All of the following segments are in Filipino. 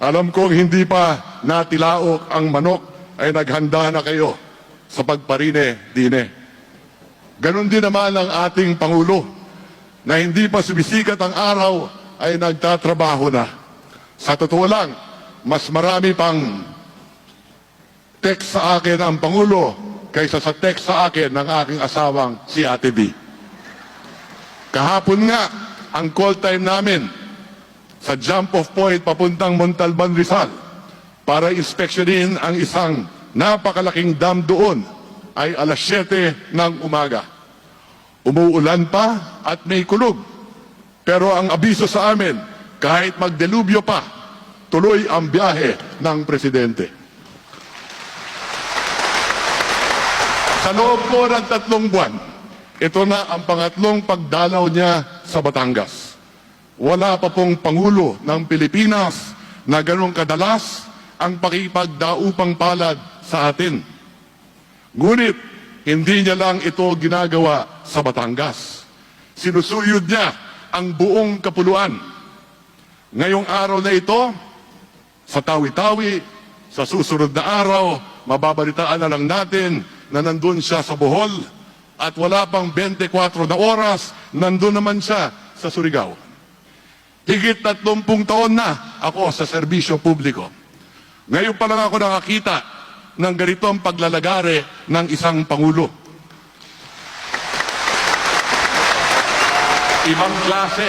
Alam kong hindi pa natilaok ang manok ay naghanda na kayo sa pagparine dine. Ganon din naman ang ating Pangulo na hindi pa sumisikat ang araw ay nagtatrabaho na. Sa totoo lang, mas marami pang text sa akin ang Pangulo kaysa sa text sa akin ng aking asawang si Ate B. Kahapon nga, ang call time namin sa jump off point papuntang Montalban Rizal para inspeksyonin ang isang napakalaking dam doon ay alas 7 ng umaga. Umuulan pa at may kulog. Pero ang abiso sa amin, kahit magdelubyo pa, tuloy ang biyahe ng presidente. Sa loob ko ng tatlong buwan, ito na ang pangatlong pagdalaw niya sa Batangas. Wala pa pong Pangulo ng Pilipinas na ganong kadalas ang pakipagdaupang palad sa atin. Ngunit, hindi niya lang ito ginagawa sa Batangas. Sinusuyod niya ang buong kapuluan. Ngayong araw na ito, sa tawi-tawi, sa susunod na araw, mababalitaan na lang natin na nandun siya sa Bohol at wala pang 24 na oras, nandun naman siya sa Surigao. Higit 30 taon na ako sa serbisyo publiko. Ngayon pa lang ako nakakita ng ganitong paglalagare ng isang Pangulo. Ibang klase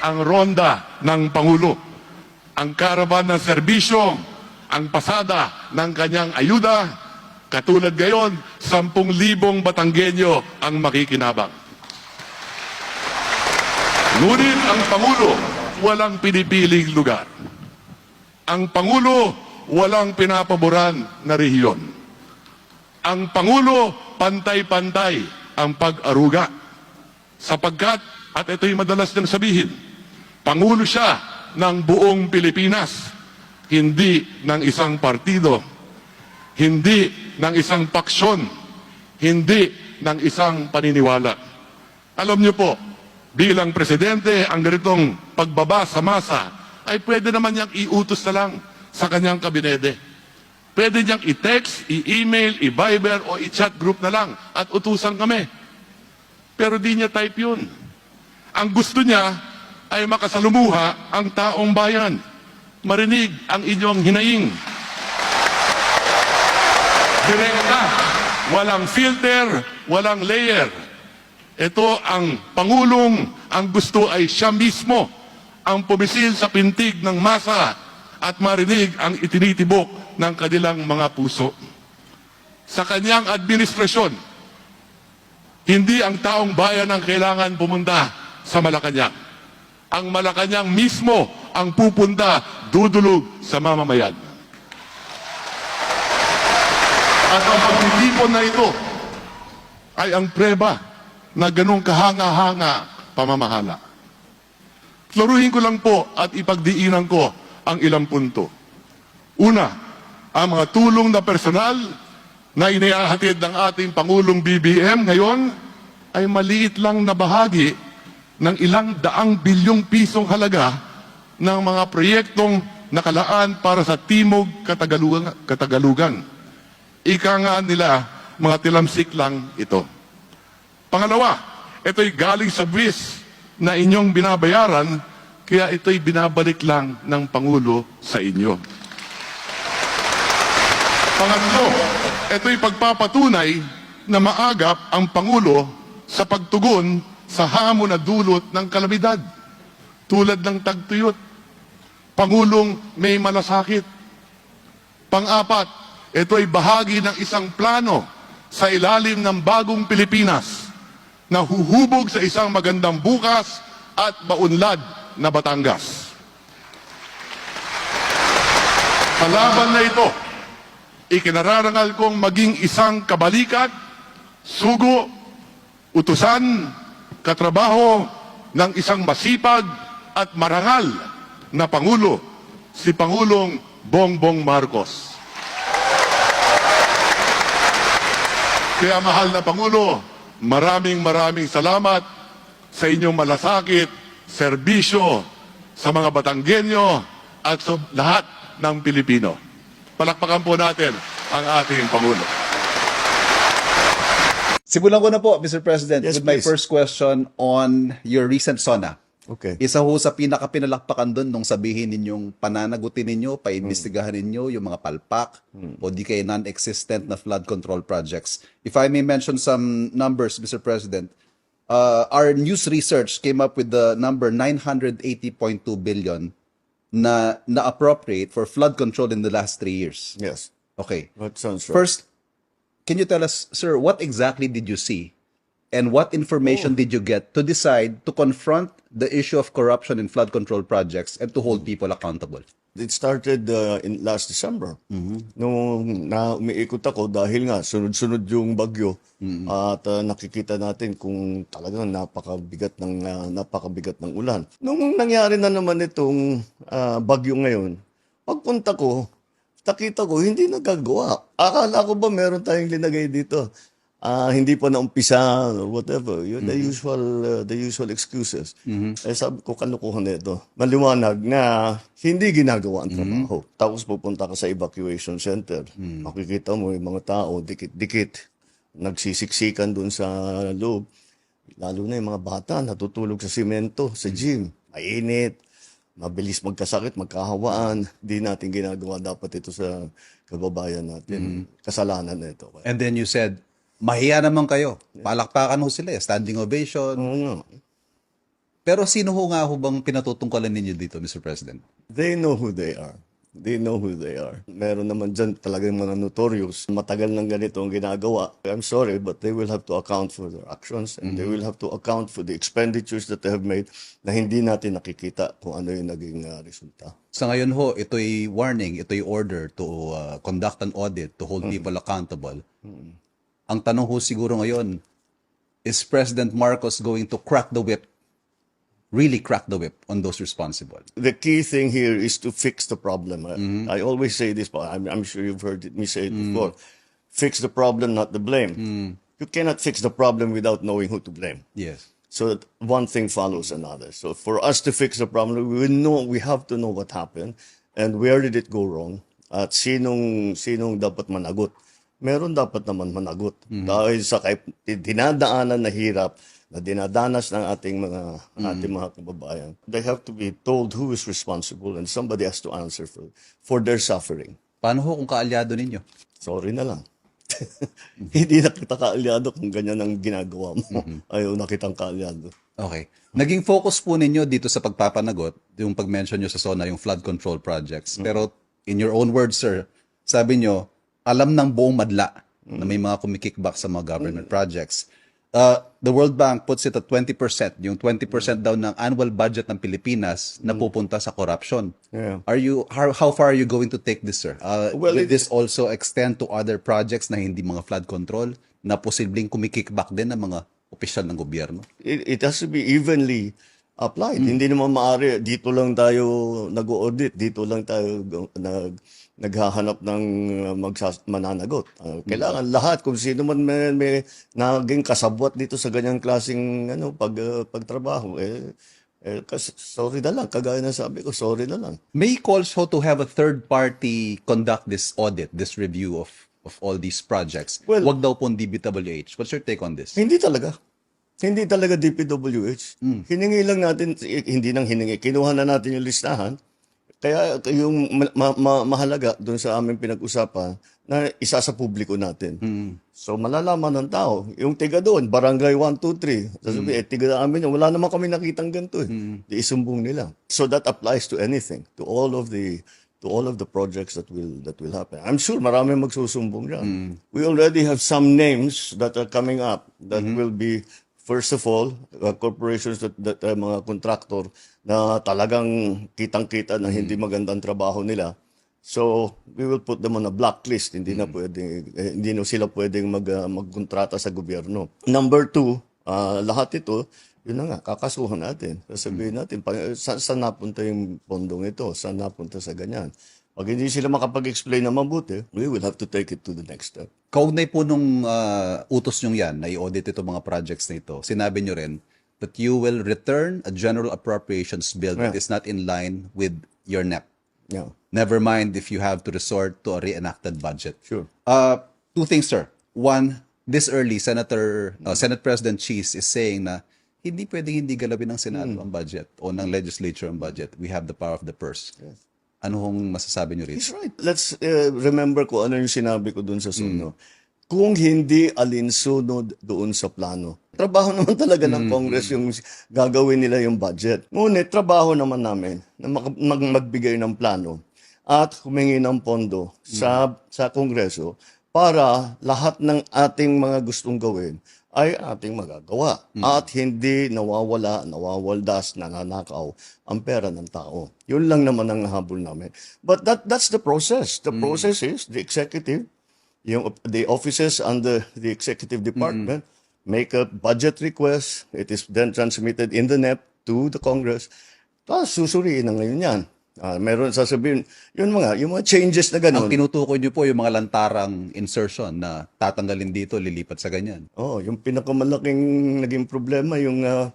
ang ronda ng Pangulo. Ang karaban ng serbisyo, ang pasada ng kanyang ayuda, katulad ngayon, 10,000 Batanggenyo ang makikinabang. Ngunit ang Pangulo, walang pinipiling lugar. Ang Pangulo, walang pinapaboran na rehiyon. Ang Pangulo, pantay-pantay ang pag-aruga. Sapagkat, at ito'y madalas niyang sabihin, Pangulo siya ng buong Pilipinas, hindi ng isang partido, hindi ng isang paksyon, hindi ng isang paniniwala. Alam niyo po, bilang presidente, ang ganitong pagbaba sa masa ay pwede naman niyang iutos na lang sa kanyang kabinete. Pwede niyang i-text, i-email, i-viber o i-chat group na lang at utusan kami. Pero di niya type yun. Ang gusto niya ay makasalumuha ang taong bayan. Marinig ang inyong hinaing. Direkta, walang filter, walang layer. Ito ang Pangulong, ang gusto ay siya mismo ang pumisil sa pintig ng masa at marinig ang itinitibok ng kanilang mga puso. Sa kanyang administrasyon, hindi ang taong bayan ang kailangan pumunta sa Malacanang. Ang Malacanang mismo ang pupunta dudulog sa mamamayan. At ang pagtitipon na ito ay ang preba na ganong kahanga-hanga pamamahala. Klaruhin ko lang po at ipagdiinan ko ang ilang punto. Una, ang mga tulong na personal na inihahatid ng ating Pangulong BBM ngayon ay maliit lang na bahagi ng ilang daang bilyong pisong halaga ng mga proyektong nakalaan para sa Timog Katagalugan. Katagalugan. Ika nga nila, mga tilamsik lang ito. Pangalawa, ito'y galing sa buwis na inyong binabayaran, kaya ito'y binabalik lang ng Pangulo sa inyo. Pangatlo, ito'y pagpapatunay na maagap ang Pangulo sa pagtugon sa hamon na dulot ng kalamidad, tulad ng tagtuyot. Pangulong may malasakit. Pang-apat, ito ay bahagi ng isang plano sa ilalim ng bagong Pilipinas na huhubog sa isang magandang bukas at maunlad na Batangas. Sa laban na ito, ikinararangal kong maging isang kabalikat, sugo, utusan, katrabaho ng isang masipag at marangal na Pangulo, si Pangulong Bongbong Marcos. Kaya mahal na Pangulo, maraming maraming salamat sa inyong malasakit, serbisyo sa mga Batanggenyo at sa lahat ng Pilipino. Palakpakan po natin ang ating Pangulo. Simulan ko na po, Mr. President, Yes, with my please. first question on your recent SONA. Okay. Isa ho sa pinaka-pinalakpakan doon nung sabihin ninyong pananagutin ninyo, paimbestigahan ninyo yung mga palpak o di kaya non-existent na flood control projects. If I may mention some numbers, Mr. President, uh, our news research came up with the number 980.2 billion na na-appropriate for flood control in the last three years. Yes. Okay. That sounds right. First, can you tell us, sir, what exactly did you see? And what information did you get to decide to confront the issue of corruption in flood control projects and to hold people accountable? It started uh, in last December. Nung na umiikot ako dahil nga sunod-sunod yung bagyo at uh, nakikita natin kung talagang napakabigat ng uh, napakabigat ng ulan. Nung nangyari na naman itong uh, bagyo ngayon, pagpunta ko, nakita ko hindi nagagawa. Akala ko ba meron tayong linagay dito? Ah, hindi pa naumpisa, whatever. Yun, the usual uh, the usual excuses. Eh sabi ko kalukuhan na ito. Maliwanag na hindi ginagawa ang trabaho. Tapos pupunta ka sa evacuation center. Makikita mo yung mga tao dikit-dikit nagsisiksikan dun sa loob. Lalo na yung mga bata natutulog sa simento, sa gym. Mainit mabilis magkasakit, magkahawaan. Di natin ginagawa dapat ito sa kababayan natin. Kasalanan na ito. And then you said, mahiya naman kayo. Palakpakan ho sila, eh, standing ovation. Oo nga. Pero sino ho nga ho bang pinatutungkalan ninyo dito, Mr. President? They know who they are. They know who they are. Meron naman dyan talagang mga notorious. Matagal nang ganito ang ginagawa. I'm sorry, but they will have to account for their actions and they will have to account for the expenditures that they have made na hindi natin nakikita kung ano yung naging uh, resulta. Sa ngayon ho, ito'y warning, ito'y order to uh, conduct an audit, to hold people accountable. Ang tanong ho siguro ngayon, is President Marcos going to crack the whip, really crack the whip on those responsible? the key thing here is to fix the problem. I- I always say this, but I'm, I'm sure you've heard me say it before. Fix the problem, not the blame. You cannot fix the problem without knowing who to blame. Yes. So that one thing follows another. So for us to fix the problem, we know we have to know what happened and where did it go wrong at sinong sinong dapat managot. Meron dapat naman managot dahil sa kay, dinadaanan na hirap na dinadanas ng ating mga ating mga kababayan. They have to be told who is responsible and somebody has to answer for for their suffering. Paano ho kung kaalyado ninyo? Sorry na lang. Hindi na kita kaalyado kung ganyan ang ginagawa mo. Ayaw na kitang kaalyado. Okay. Naging focus po ninyo dito sa pagpapanagot, yung pag-mention nyo sa SONA, yung flood control projects. Pero in your own words, sir, sabi nyo, alam ng buong madla na may mga kumikickback sa mga government projects. Uh, the World Bank puts it at 20%, yung 20% daw ng annual budget ng Pilipinas na pupunta sa corruption. Yeah. Are you how, how far are you going to take this, sir? Uh, Well, will it- this also extend to other projects na hindi mga flood control na posibleng kumikickback din ng mga opisyal ng gobyerno? it, it has to be evenly applied. Hindi naman maaari, dito lang tayo nag-audit, dito lang tayo nag, naghahanap ng uh, magsas- mananagot. Uh, kailangan lahat, kung sino man may, may naging kasabwat dito sa ganyang klaseng ano, pag, uh, pagtrabaho, eh, eh, kas- sorry na lang, kagaya na sabi ko, sorry na lang. May calls ho to have a third party conduct this audit, this review of of all these projects. Well- Wag daw po DBWH. What's your take on this? Hindi talaga. Hindi talaga DPWH. Hiningi lang natin, hindi nang hiningi. Kinuha na natin yung listahan. Kaya yung ma- ma- ma- mahalaga doon sa aming pinag-usapan na isa sa publiko natin. So malalaman ng tao. Yung tiga doon, barangay 1, 2, 3. Sasabi, eh, tiga namin yun. Wala naman kami nakitang ganito. Eh. Di isumbong nila. So that applies to anything. To all of the to all of the projects that will that will happen. I'm sure marami magsusumbong diyan. We already have some names that are coming up that will be first of all uh, corporations that, that uh, mga contractor na talagang kitang-kita na hindi magandang trabaho nila. So, we will put them on a blacklist. Hindi na pwedeng eh, hindi na sila pwedeng mag uh, magkontrata sa gobyerno. Number two, ah, lahat ito yun na nga, kakasuhan natin. Sasabihin natin, pa, sa, saan napunta yung pondong ito? Saan napunta sa ganyan? Pag hindi sila makapag-explain na mabuti, we will have to take it to the next step. Kaugnay po nung ah, utos nyo yan na i-audit ito mga projects na ito, sinabi nyo rin that you will return a general appropriations bill that Yeah. is not in line with your NEP. Yeah. Never mind if you have to resort to a reenacted budget. Sure. Uh, two things, sir. One, this early, Senator, uh, Senate President Cheese is saying na hindi pwedeng hindi galawin ng Senado ang budget o ng legislature ang budget. We have the power of the purse. Ano hong masasabi niyo rito? He's right. Let's uh, remember ko ano yung sinabi ko dun sa suno. Kung hindi alinsunod doon sa plano. Trabaho naman talaga ng Congress yung gagawin nila yung budget. Ngunit trabaho naman namin na mag- mag- magbigay ng plano at humingi ng pondo sa sa Kongreso para lahat ng ating mga gustong gawin ay ating magagawa at hindi nawawala, nawawaldas, nananakaw ang pera ng tao. Yun lang naman ang habol namin. But that that's the process. The process is the executive, yung the offices under the executive department make a budget request. It is then transmitted in the NEP to the Congress. Tapos susuriin na ngayon yan. Ah, meron sasabihin, yun mga, yung mga changes na Ang gano'n. tinutukoy niyo po yung mga lantarang insertion na tatanggalin dito, lilipat sa ganyan. Oh, yung pinakamalaking naging problema yung ah,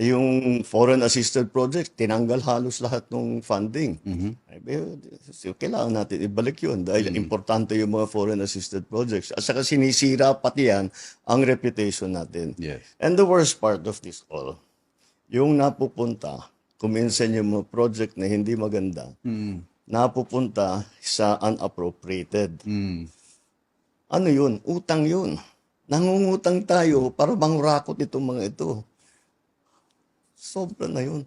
yung foreign assisted project, tinanggal halos lahat ng funding. Ay, be- so, kailangan natin ibalik yun dahil importante yung mga foreign assisted projects. At saka sinisira pati yan ang reputation natin. Yes. And the worst part of this all, yung napupunta, kuminsan yung mga project na hindi maganda, napupunta sa unappropriated. Ano yun? Utang yun. Nangungutang tayo para mangrakot itong mga ito. Sobra na yun.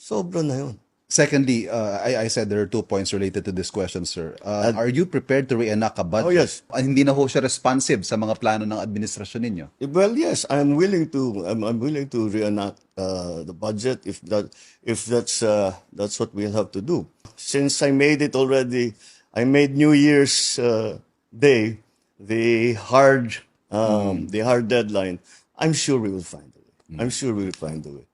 Sobra na yun. Secondly, uh, I, I said there are two points related to this question, sir. Uh, are you prepared to reenact a budget? Oh, yes. Ah, hindi na ho siya responsive sa mga plano ng administrasyon ninyo. Well, yes, I'm willing to. I'm, I'm willing to reenact uh, the budget if that if that's uh, that's what we'll have to do. Since I made it already, I made New Year's uh, Day the hard um, the hard deadline. I'm sure we will find a way. I'm sure we will find a way.